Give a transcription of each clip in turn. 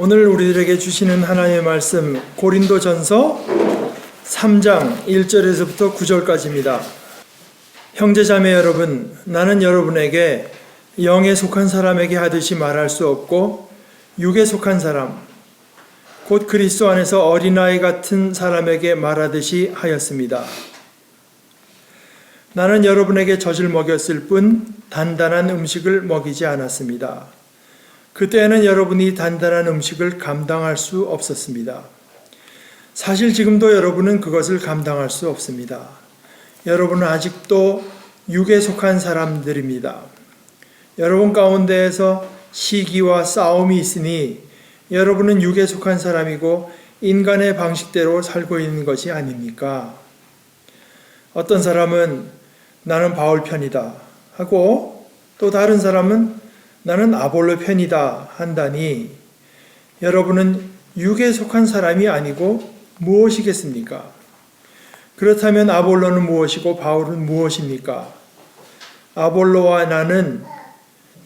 오늘 우리들에게 주시는 하나님의 말씀 고린도전서 3장 1절에서부터 9절까지입니다. 형제 자매 여러분, 나는 여러분에게 영에 속한 사람에게 하듯이 말할 수 없고 육에 속한 사람, 곧 그리스도 안에서 어린아이 같은 사람에게 말하듯이 하였습니다. 나는 여러분에게 젖을 먹였을 뿐 단단한 음식을 먹이지 않았습니다. 그때는 여러분이 단단한 음식을 감당할 수 없었습니다. 사실 지금도 여러분은 그것을 감당할 수 없습니다. 여러분은 아직도 육에 속한 사람들입니다. 여러분 가운데에서 시기와 싸움이 있으니 여러분은 육에 속한 사람이고 인간의 방식대로 살고 있는 것이 아닙니까? 어떤 사람은 나는 바울 편이다 하고 또 다른 사람은 나는 아볼로 편이다 한다니 여러분은 육에 속한 사람이 아니고 무엇이겠습니까? 그렇다면 아볼로는 무엇이고 바울은 무엇입니까? 아볼로와 나는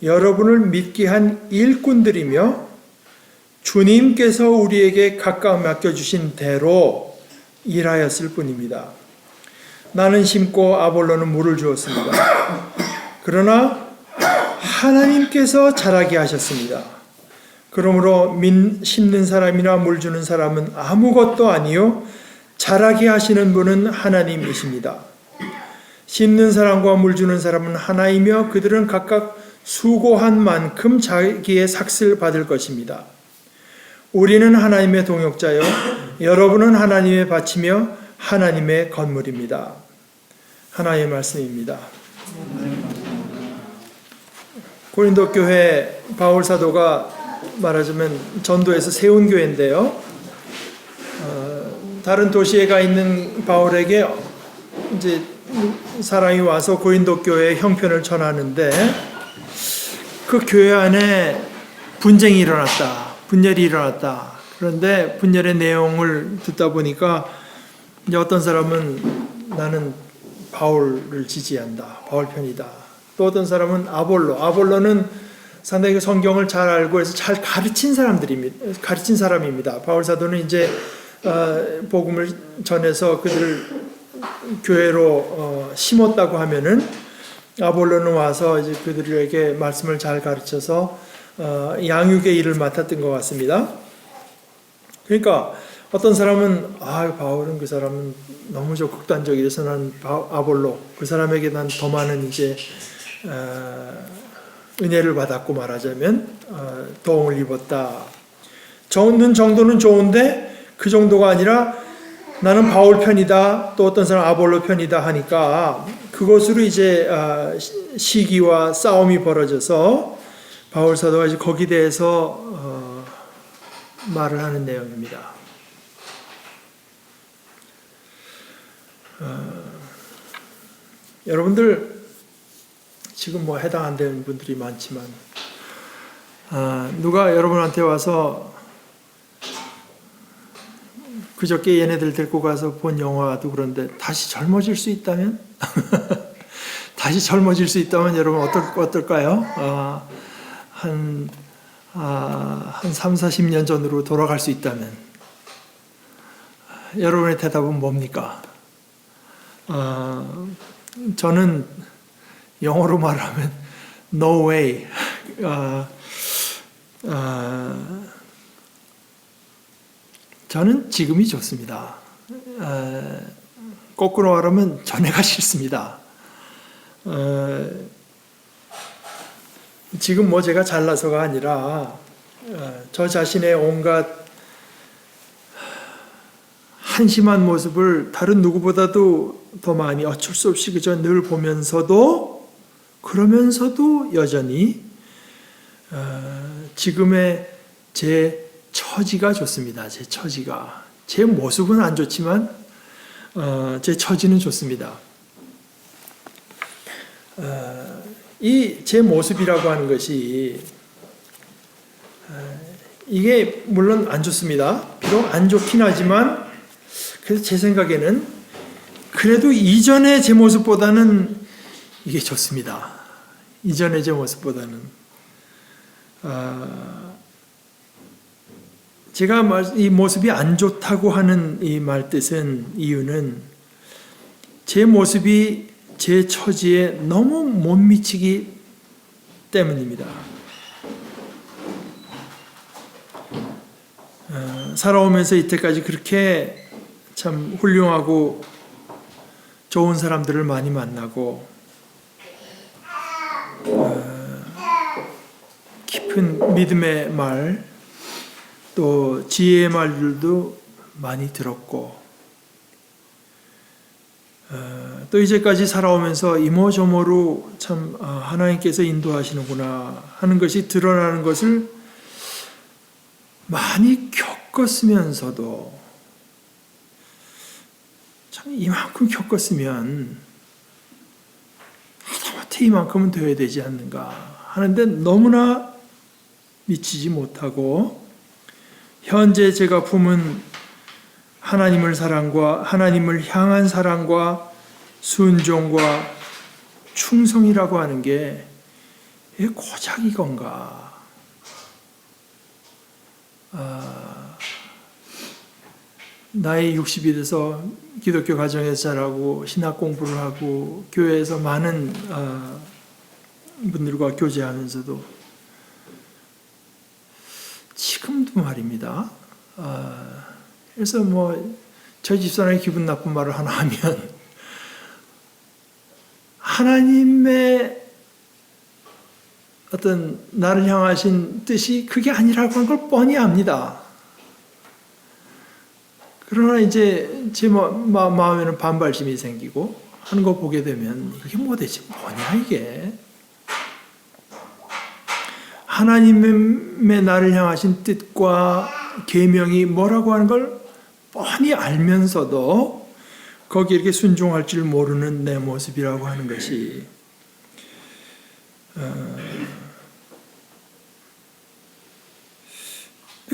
여러분을 믿게 한 일꾼들이며 주님께서 우리에게 각각 맡겨주신 대로 일하였을 뿐입니다. 나는 심고 아볼로는 물을 주었습니다. 그러나 하나님께서 자라게 하셨습니다. 그러므로 민, 심는 사람이나 물 주는 사람은 아무것도 아니요 자라게 하시는 분은 하나님이십니다. 심는 사람과 물 주는 사람은 하나이며 그들은 각각 수고한 만큼 자기의 삭슬 받을 것입니다. 우리는 하나님의 동역자요 여러분은 하나님의 밭이며 하나님의 건물입니다. 하나의 말씀입니다. 고린도 교회 바울 사도가 말하자면 전도에서 세운 교회인데요. 어, 다른 도시에 가 있는 바울에게 이제 사람이 와서 고린도 교회 형편을 전하는데 그 교회 안에 분쟁이 일어났다. 분열이 일어났다. 그런데 분열의 내용을 듣다 보니까 이제 어떤 사람은 나는 바울을 지지한다. 바울 편이다. 또 어떤 사람은 아볼로. 아볼로는 상당히 그 성경을 잘 알고 해서 잘 가르친 사람들입니다. 가르친 사람입니다. 바울 사도는 이제 어, 복음을 전해서 그들을 교회로 어, 심었다고 하면은 아볼로는 와서 이제 그들에게 말씀을 잘 가르쳐서 어, 양육의 일을 맡았던 것 같습니다. 그러니까 어떤 사람은 아 바울은 그 사람은 너무 저 극단적이라서 난 아볼로 그 사람에게 난 더 많은 이제 어, 은혜를 받았고 말하자면 어, 도움을 입었다. 좋은 정도는 좋은데 그 정도가 아니라 나는 바울 편이다. 또 어떤 사람 아볼로 편이다 하니까 그것으로 이제 어, 시기와 싸움이 벌어져서 바울 사도가 이제 거기 대해서 어, 말을 하는 내용입니다. 어, 여러분들 지금 뭐 해당 안 되는 분들이 많지만 어, 누가 여러분한테 와서 그저께 얘네들 데리고 가서 본 영화도 그런데 다시 젊어질 수 있다면 다시 젊어질 수 있다면 여러분 어떨, 어떨까요? 어, 한, 아, 한 3, 40년 전으로 돌아갈 수 있다면 여러분의 대답은 뭡니까? 어, 저는 영어로 말하면 no way. 어, 어, 저는 지금이 좋습니다. 어, 거꾸로 말하면 전에가 싫습니다. 어, 지금 뭐 제가 잘나서가 아니라 어, 저 자신의 온갖 한심한 모습을 다른 누구보다도 더 많이 어쩔 수 없이 그저 늘 보면서도 그러면서도 여전히 어, 지금의 제 처지가 좋습니다. 제 처지가 제 모습은 안 좋지만 어, 제 처지는 좋습니다. 이제 모습이라고 하는 것이 이게 물론 안 좋습니다. 비록 안 좋긴 하지만 그래서 제 생각에는 그래도 이전의 제 모습보다는 이게 좋습니다. 이전의 제 모습보다는 아, 제가 말- 이 모습이 안 좋다고 하는 이 말 뜻은 이유는 제 모습이 제 처지에 너무 못 미치기 때문입니다. 어, 살아오면서 이때까지 그렇게 참 훌륭하고 좋은 사람들을 많이 만나고 어, 깊은 믿음의 말, 또 지혜의 말들도 많이 들었고 어, 또 이제까지 살아오면서 이모저모로 참 아, 하나님께서 인도하시는구나 하는 것이 드러나는 것을 많이 겪었으면서도 참 이만큼 겪었으면 이만큼은 되어야 되지 않는가 하는데 너무나 미치지 못하고 현재 제가 품은 하나님을 사랑과 하나님을 향한 사랑과 순종과 충성이라고 하는 게 고작 이건가? 아, 나이 60이 돼서 기독교 가정에서 자라고 신학 공부를 하고 교회에서 많은 아, 분들과 교제하면서도 지금도 말입니다. 아, 그래서 뭐 저희 집사람이 기분 나쁜 말을 하나 하면 하나님의 어떤 나를 향하신 뜻이 그게 아니라고 하는 걸 뻔히 압니다. 그러나 이제 제 마, 마, 마음에는 반발심이 생기고 하는 거 보게 되면 이게 뭐 대체 뭐냐 이게. 하나님의 나를 향하신 뜻과 계명이 뭐라고 하는 걸 뻔히 알면서도 거기에 이렇게 순종할 줄 모르는 내 모습이라고 하는 것이 어,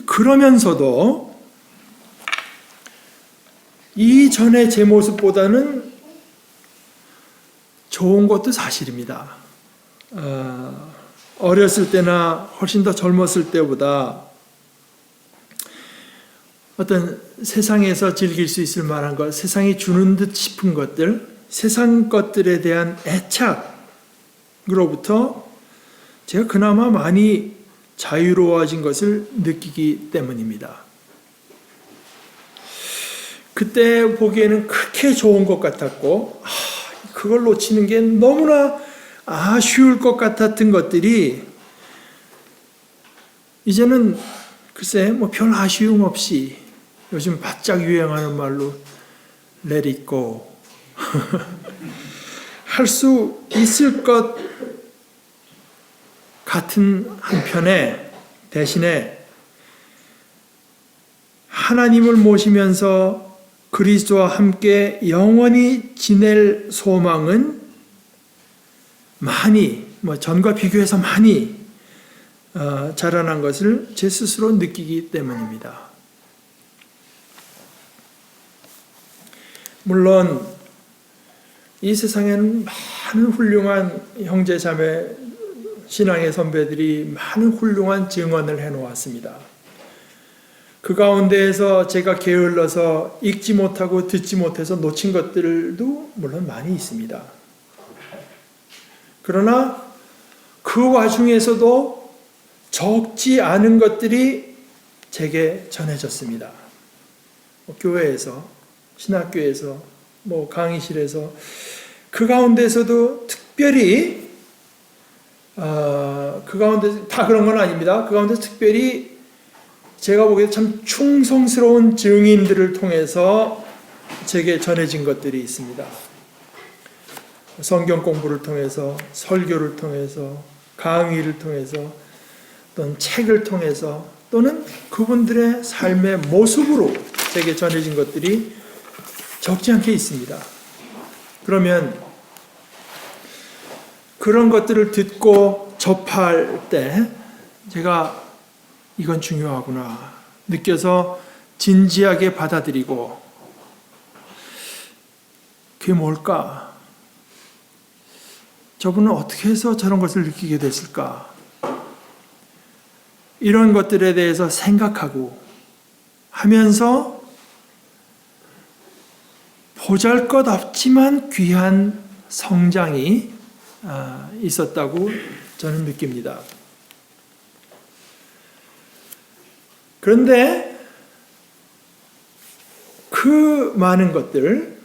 그러면서도 이전의 제 모습보다는 좋은 것도 사실입니다. 어, 어렸을 때나 훨씬 더 젊었을 때보다 어떤 세상에서 즐길 수 있을 만한 것, 세상이 주는 듯 싶은 것들, 세상 것들에 대한 애착으로부터 제가 그나마 많이 자유로워진 것을 느끼기 때문입니다. 그때 보기에는 그렇게 좋은 것 같았고, 아, 그걸 놓치는 게 너무나 아쉬울 것 같았던 것들이 이제는 글쎄 뭐 별 아쉬움 없이 요즘 바짝 유행하는 말로 go. 할수 있을 것 같은 한편에 대신에 하나님을 모시면서 그리스도와 함께 영원히 지낼 소망은 많이 뭐 전과 비교해서 많이 어, 자라난 것을 제 스스로 느끼기 때문입니다. 물론 이 세상에는 많은 훌륭한 형제 자매 신앙의 선배들이 많은 훌륭한 증언을 해 놓았습니다. 그 가운데에서 제가 게을러서 읽지 못하고 듣지 못해서 놓친 것들도 물론 많이 있습니다. 그러나 그 와중에서도 적지 않은 것들이 제게 전해졌습니다. 뭐 교회에서, 신학교에서, 뭐 강의실에서 그 가운데서도 특별히 어, 그 가운데 다 그런 건 아닙니다. 그 가운데 특별히 제가 보기에 참 충성스러운 증인들을 통해서 제게 전해진 것들이 있습니다. 성경 공부를 통해서, 설교를 통해서, 강의를 통해서, 또는 책을 통해서, 또는 그분들의 삶의 모습으로 제게 전해진 것들이 적지 않게 있습니다. 그러면 그런 것들을 듣고 접할 때 제가 이건 중요하구나 느껴서 진지하게 받아들이고 그게 뭘까? 저분은 어떻게 해서 저런 것을 느끼게 됐을까? 이런 것들에 대해서 생각하고 하면서 보잘 것 없지만 귀한 성장이 아, 있었다고 저는 느낍니다. 그런데 그 많은 것들,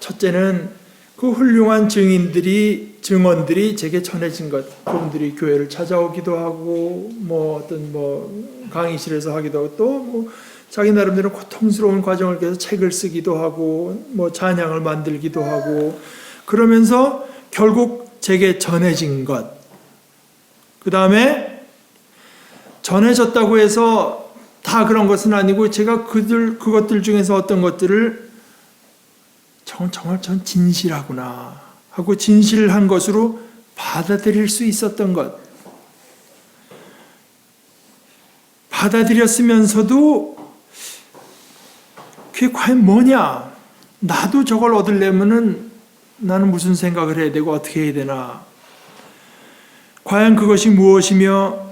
첫째는 그 훌륭한 증인들이 증언들이 제게 전해진 것, 그분들이 교회를 찾아오기도 하고 뭐 어떤 뭐 강의실에서 하기도 하고 또뭐 자기 나름대로 고통스러운 과정을 계서 책을 쓰기도 하고 뭐 찬양을 만들기도 하고 그러면서 결국 제게 전해진 것. 그 다음에 전해졌다고 해서 다 그런 것은 아니고 제가 그들 그것들 중에서 어떤 것들을 정- 정말 전 진실하구나 하고 진실한 것으로 받아들일 수 있었던 것. 받아들였으면서도 그게 과연 뭐냐? 나도 저걸 얻으려면은 나는 무슨 생각을 해야 되고 어떻게 해야 되나? 과연 그것이 무엇이며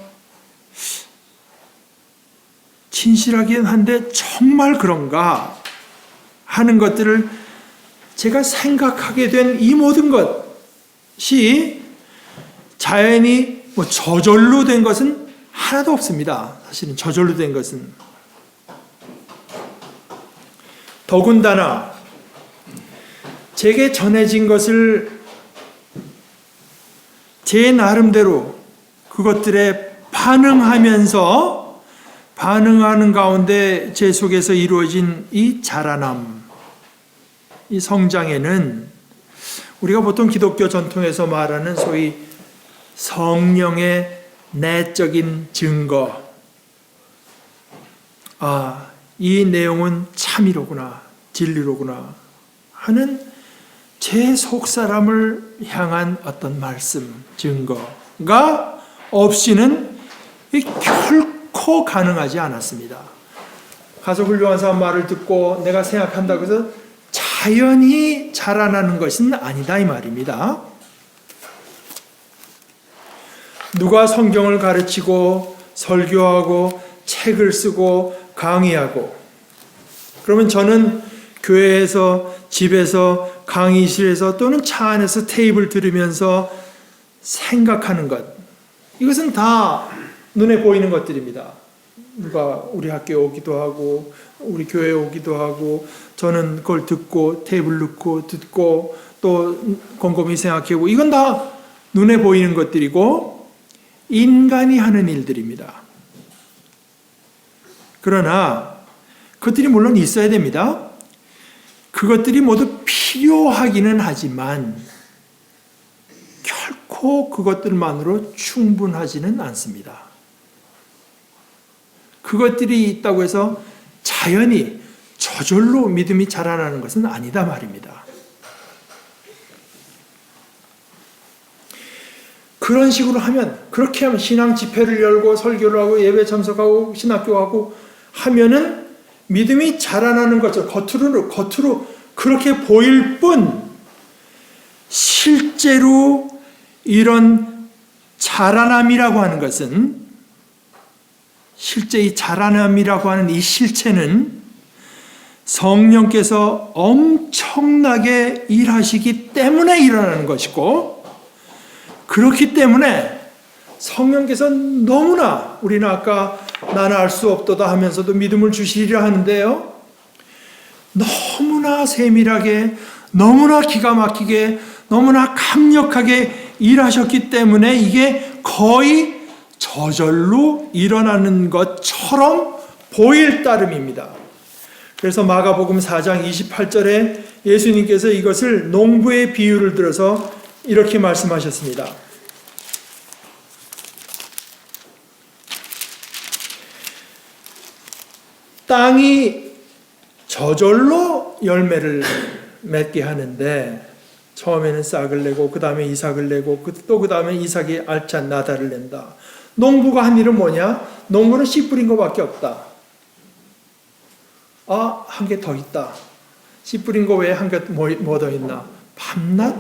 진실하긴 한데 정말 그런가 하는 것들을 제가 생각하게 된 이 모든 것이 자연히 뭐 저절로 된 것은 하나도 없습니다. 사실은 저절로 된 것은 더군다나 제게 전해진 것을 제 나름대로 그것들에 반응하면서 반응하는 가운데 제 속에서 이루어진 이 자라남, 이 성장에는 우리가 보통 기독교 전통에서 말하는 소위 성령의 내적인 증거, 아, 이 내용은 참이로구나, 진리로구나 하는 제 속 사람을 향한 어떤 말씀, 증거가 없이는 이 결코 가능하지 않았습니다. 가서 훌륭한 사람 말을 듣고 내가 생각한다고 해서 자연히 자라나는 것은 아니다 이 말입니다. 누가 성경을 가르치고 설교하고 책을 쓰고 강의하고 그러면 저는 교회에서 집에서 강의실에서 또는 차 안에서 테이블 들으면서 생각하는 것 이것은 다 눈에 보이는 것들입니다. 누가 우리 학교에 오기도 하고 우리 교회에 오기도 하고 저는 그걸 듣고 테이블 넣고 듣고 또 곰곰이 생각해보고 이건 다 눈에 보이는 것들이고 인간이 하는 일들입니다. 그러나 그것들이 물론 있어야 됩니다. 그것들이 모두 필요하기는 하지만 결코 그것들만으로 충분하지는 않습니다. 그것들이 있다고 해서 자연히 저절로 믿음이 자라나는 것은 아니다 말입니다. 그런 식으로 하면 그렇게 하면 신앙 집회를 열고 설교를 하고 예배 참석하고 신학교 하고 하면은 믿음이 자라나는 것처럼 겉으로 겉으로 그렇게 보일 뿐 실제로 이런 자라남이라고 하는 것은 실제 이 자라남이라고 하는 이 실체는 성령께서 엄청나게 일하시기 때문에 일어나는 것이고 그렇기 때문에 성령께서 너무나 우리는 아까 나는 알 수 없도다 하면서도 믿음을 주시리라 하는데요. 너무나 세밀하게 너무나 기가 막히게 너무나 강력하게 일하셨기 때문에 이게 거의 저절로 일어나는 것처럼 보일 따름입니다. 그래서 마가복음 4장 28절에 예수님께서 이것을 농부의 비유를 들어서 이렇게 말씀하셨습니다. 땅이 저절로 열매를 맺게 하는데 처음에는 싹을 내고 그 다음에 이삭을 내고 또 그 다음에 이삭이 알찬 나달을 낸다. 농부가 한 일은 뭐냐? 농부는 씨 뿌린 것밖에 없다. 아, 한 개 더 있다. 씨 뿌린 거 외에 한 개 뭐더 있나? 밤낮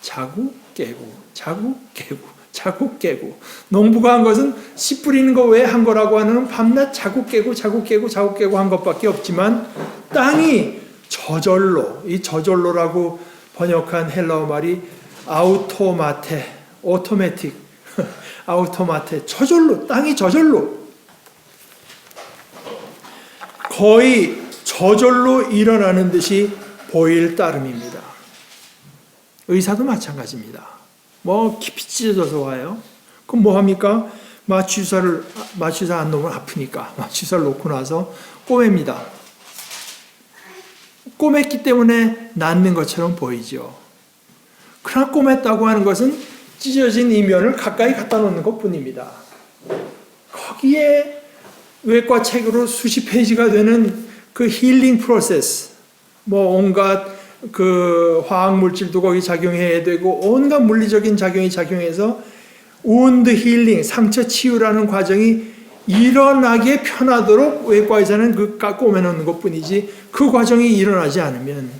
자고 깨고 자고 깨고 자꾸 깨고 농부가 한 것은 씨 뿌리는 거왜한 거라고 하는 밤낮 자꾸 깨고 자꾸 깨고 자꾸 깨고 한 것밖에 없지만 땅이 저절로 이 저절로라고 번역한 헬라어 말이 아우토마테 오토매틱 아우토마테 저절로 땅이 저절로 거의 저절로 일어나는 듯이 보일 따름입니다. 의사도 마찬가지입니다. 뭐 깊이 찢어져서 와요. 그럼 뭐 합니까? 마취사를 마취사 안 놓으면 아프니까 마취사를 놓고 나서 꼬맵니다. 꼬맸기 때문에 낫는 것처럼 보이죠. 그러나 꼬맸다고 하는 것은 찢어진 이면을 가까이 갖다 놓는 것 뿐입니다. 거기에 외과 책으로 수십 페이지가 되는 그 힐링 프로세스, 뭐 온갖 그 화학 물질도 거기 작용해야 되고 온갖 물리적인 작용이 작용해서 우운드 힐링, 상처 치유라는 과정이 일어나게 편하도록 외과 의사는 그 꼬매놓는 것 뿐이지 그 과정이 일어나지 않으면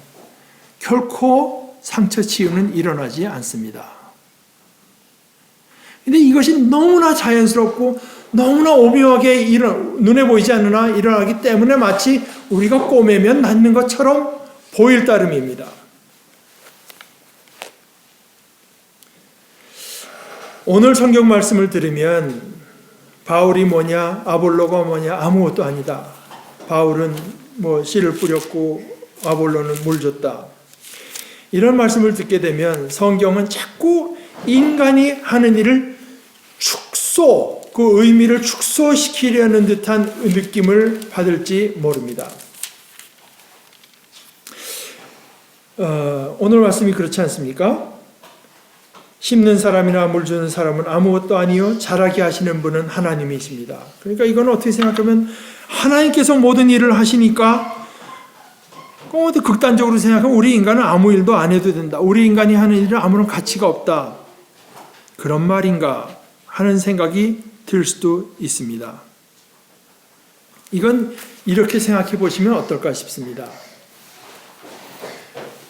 결코 상처 치유는 일어나지 않습니다. 근데 이것이 너무나 자연스럽고 너무나 오묘하게 일어, 눈에 보이지 않으나 일어나기 때문에 마치 우리가 꼬매면 낫는 것처럼 보일 따름입니다. 오늘 성경 말씀을 들으면 바울이 뭐냐, 아볼로가 뭐냐, 아무것도 아니다. 바울은 뭐 씨를 뿌렸고 아볼로는 물 줬다. 이런 말씀을 듣게 되면 성경은 자꾸 인간이 하는 일을 축소, 그 의미를 축소시키려는 듯한 느낌을 받을지 모릅니다. 어, 오늘 말씀이 그렇지 않습니까? 심는 사람이나 물 주는 사람은 아무것도 아니요 자라게 하시는 분은 하나님이십니다. 그러니까 이건 어떻게 생각하면 하나님께서 모든 일을 하시니까 어디 극단적으로 생각하면 우리 인간은 아무 일도 안 해도 된다. 우리 인간이 하는 일은 아무런 가치가 없다. 그런 말인가 하는 생각이 들 수도 있습니다. 이건 이렇게 생각해 보시면 어떨까 싶습니다.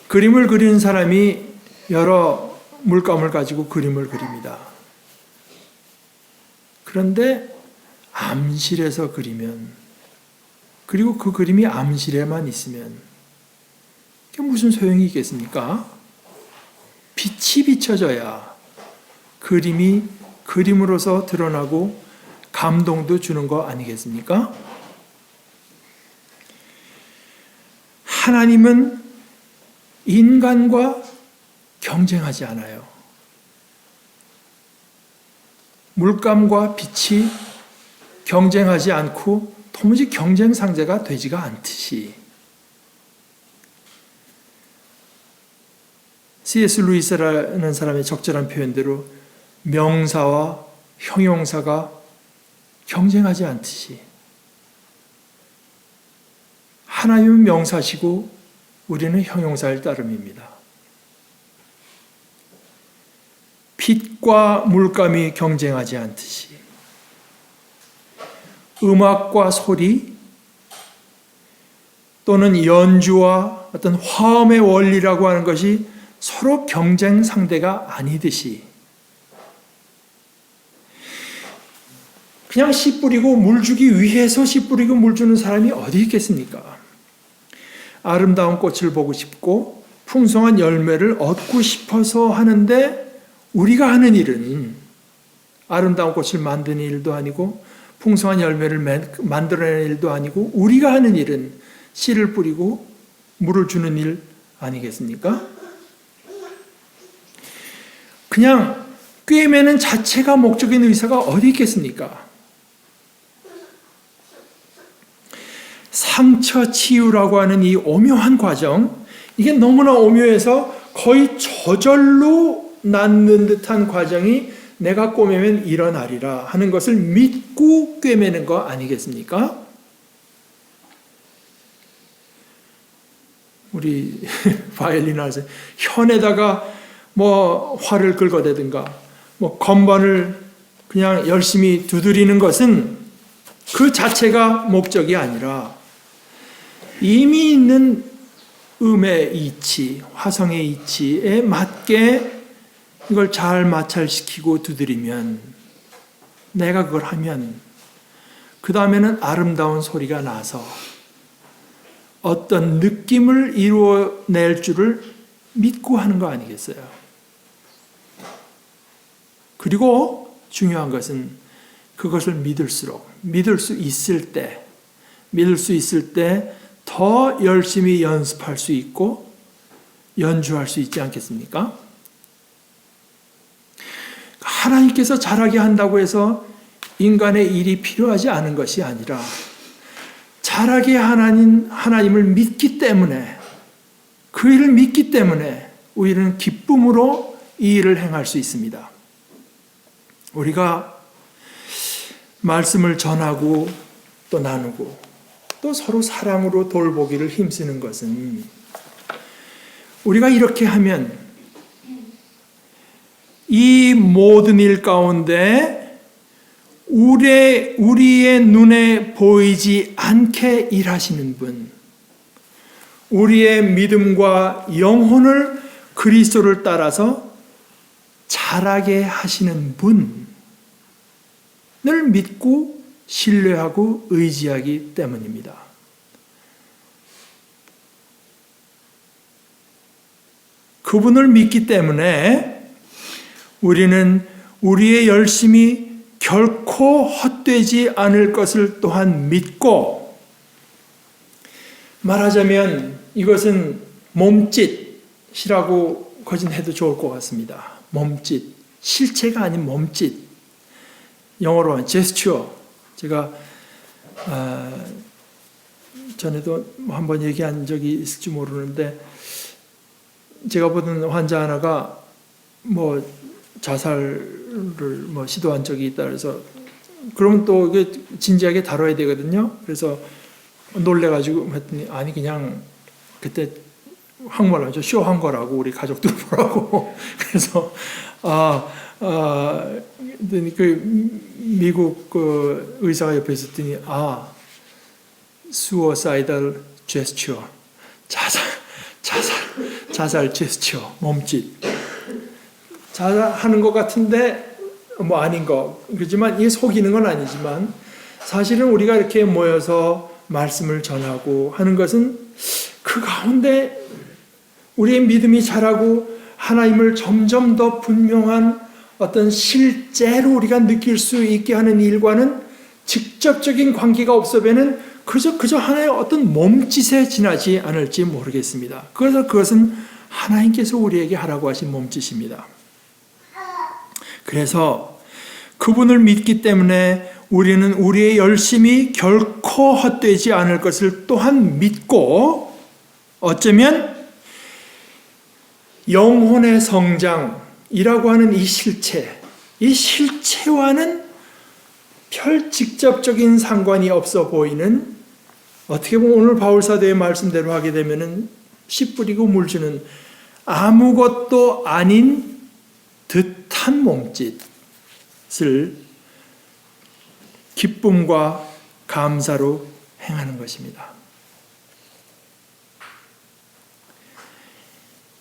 그림을 그리는 사람이 여러 물감을 가지고 그림을 그립니다. 그런데 암실에서 그리면 그리고 그 그림이 암실에만 있으면 그게 무슨 소용이 있겠습니까? 빛이 비춰져야 그림이 그림으로서 드러나고 감동도 주는 거 아니겠습니까? 하나님은 인간과 경쟁하지 않아요. 물감과 빛이 경쟁하지 않고 도무지 경쟁 상대가 되지가 않듯이 C.S. 루이스라는 사람의 적절한 표현대로 명사와 형용사가 경쟁하지 않듯이 하나님은 명사시고 우리는 형용사일 따름입니다. 빛과 물감이 경쟁하지 않듯이 음악과 소리 또는 연주와 어떤 화음의 원리라고 하는 것이 서로 경쟁 상대가 아니듯이 그냥 씨 뿌리고 물 주기 위해서 씨 뿌리고 물 주는 사람이 어디 있겠습니까? 아름다운 꽃을 보고 싶고 풍성한 열매를 얻고 싶어서 하는데 우리가 하는 일은 아름다운 꽃을 만드는 일도 아니고 풍성한 열매를 만들어내는 일도 아니고 우리가 하는 일은 씨를 뿌리고 물을 주는 일 아니겠습니까? 그냥 꿰매는 자체가 목적인 의사가 어디 있겠습니까? 상처 치유라고 하는 이 오묘한 과정, 이게 너무나 오묘해서 거의 저절로 낫는 듯한 과정이 내가 꼬매면 일어나리라 하는 것을 믿고 꿰매는 거 아니겠습니까? 우리 바이올린 하세 현에다가 뭐 활을 긁어대든가 뭐 건반을 그냥 열심히 두드리는 것은 그 자체가 목적이 아니라 이미 있는 음의 이치, 화성의 이치에 맞게 이걸 잘 마찰시키고 두드리면 내가 그걸 하면 그 다음에는 아름다운 소리가 나서 어떤 느낌을 이루어낼 줄을 믿고 하는 거 아니겠어요? 그리고 중요한 것은 그것을 믿을수록 믿을 수 있을 때 믿을 수 있을 때 더 열심히 연습할 수 있고 연주할 수 있지 않겠습니까? 하나님께서 잘하게 한다고 해서 인간의 일이 필요하지 않은 것이 아니라 잘하게 하나님, 하나님을 믿기 때문에 그 일을 믿기 때문에 우리는 기쁨으로 이 일을 행할 수 있습니다. 우리가 말씀을 전하고 또 나누고 또 서로 사랑으로 돌보기를 힘쓰는 것은 우리가 이렇게 하면 이 모든 일 가운데 우리의, 우리의 눈에 보이지 않게 일하시는 분, 우리의 믿음과 영혼을 그리스도를 따라서 자라게 하시는 분을 믿고 신뢰하고 의지하기 때문입니다. 그분을 믿기 때문에 우리는 우리의 열심이 결코 헛되지 않을 것을 또한 믿고 말하자면 이것은 몸짓이라고 거진해도 좋을 것 같습니다. 몸짓. 실체가 아닌 몸짓. 영어로 한 제스처. 제가 아, 전에도 한 번 얘기한 적이 있을지 모르는데 제가 보던 환자 하나가 뭐 자살을 뭐 시도한 적이 있다 그래서 그러면 또 이게 진지하게 다뤄야 되거든요. 그래서 놀래가지고 했더니 아니 그냥 그때 항말하죠 쇼한 거라고 우리 가족들 보라고 그래서 아, 아 그 미국 그 의사가 옆에 있었더니 아 suicidal gesture. 자살 자살 자살 제스처 몸짓. 자살하는 것 같은데 뭐 아닌 거. 그렇지만 이게 속이는 건 아니지만 사실은 우리가 이렇게 모여서 말씀을 전하고 하는 것은 그 가운데 우리의 믿음이 자라고 하나님을 점점 더 분명한 어떤 실제로 우리가 느낄 수 있게 하는 일과는 직접적인 관계가 없어배는 그저 그저 하나의 어떤 몸짓에 지나지 않을지 모르겠습니다. 그래서 그것은 하나님께서 우리에게 하라고 하신 몸짓입니다. 그래서 그분을 믿기 때문에 우리는 우리의 열심이 결코 헛되지 않을 것을 또한 믿고 어쩌면 영혼의 성장 이라고 하는 이 실체, 이 실체와는 별 직접적인 상관이 없어 보이는 어떻게 보면 오늘 바울사도의 말씀대로 하게 되면은 씨 뿌리고 물 주는 아무것도 아닌 듯한 몸짓을 기쁨과 감사로 행하는 것입니다.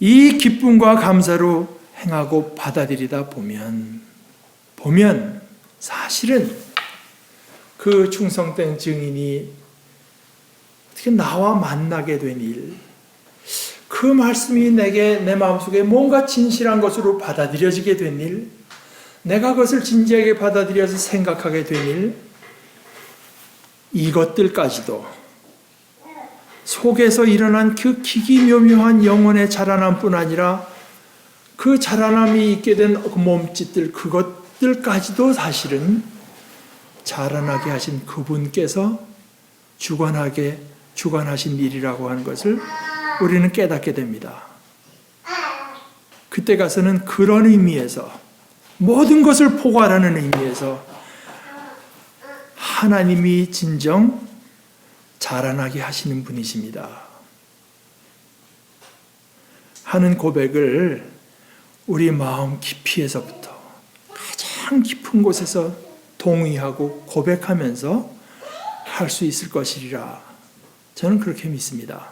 이 기쁨과 감사로 행하고 받아들이다 보면 보면 사실은 그 충성된 증인이 어떻게 나와 만나게 된 일, 그 말씀이 내게 내 마음속에 뭔가 진실한 것으로 받아들여지게 된 일, 내가 그것을 진지하게 받아들여서 생각하게 된 일, 이것들까지도 속에서 일어난 그 기기묘묘한 영혼의 자라남뿐 아니라 그 자라남이 있게 된 그 몸짓들 그것들까지도 사실은 자라나게 하신 그분께서 주관하게 주관하신 일이라고 하는 것을 우리는 깨닫게 됩니다. 그때 가서는 그런 의미에서 모든 것을 포괄하는 의미에서 하나님이 진정 자라나게 하시는 분이십니다. 하는 고백을 우리 마음 깊이에서부터 가장 깊은 곳에서 동의하고 고백하면서 할 수 있을 것이리라. 저는 그렇게 믿습니다.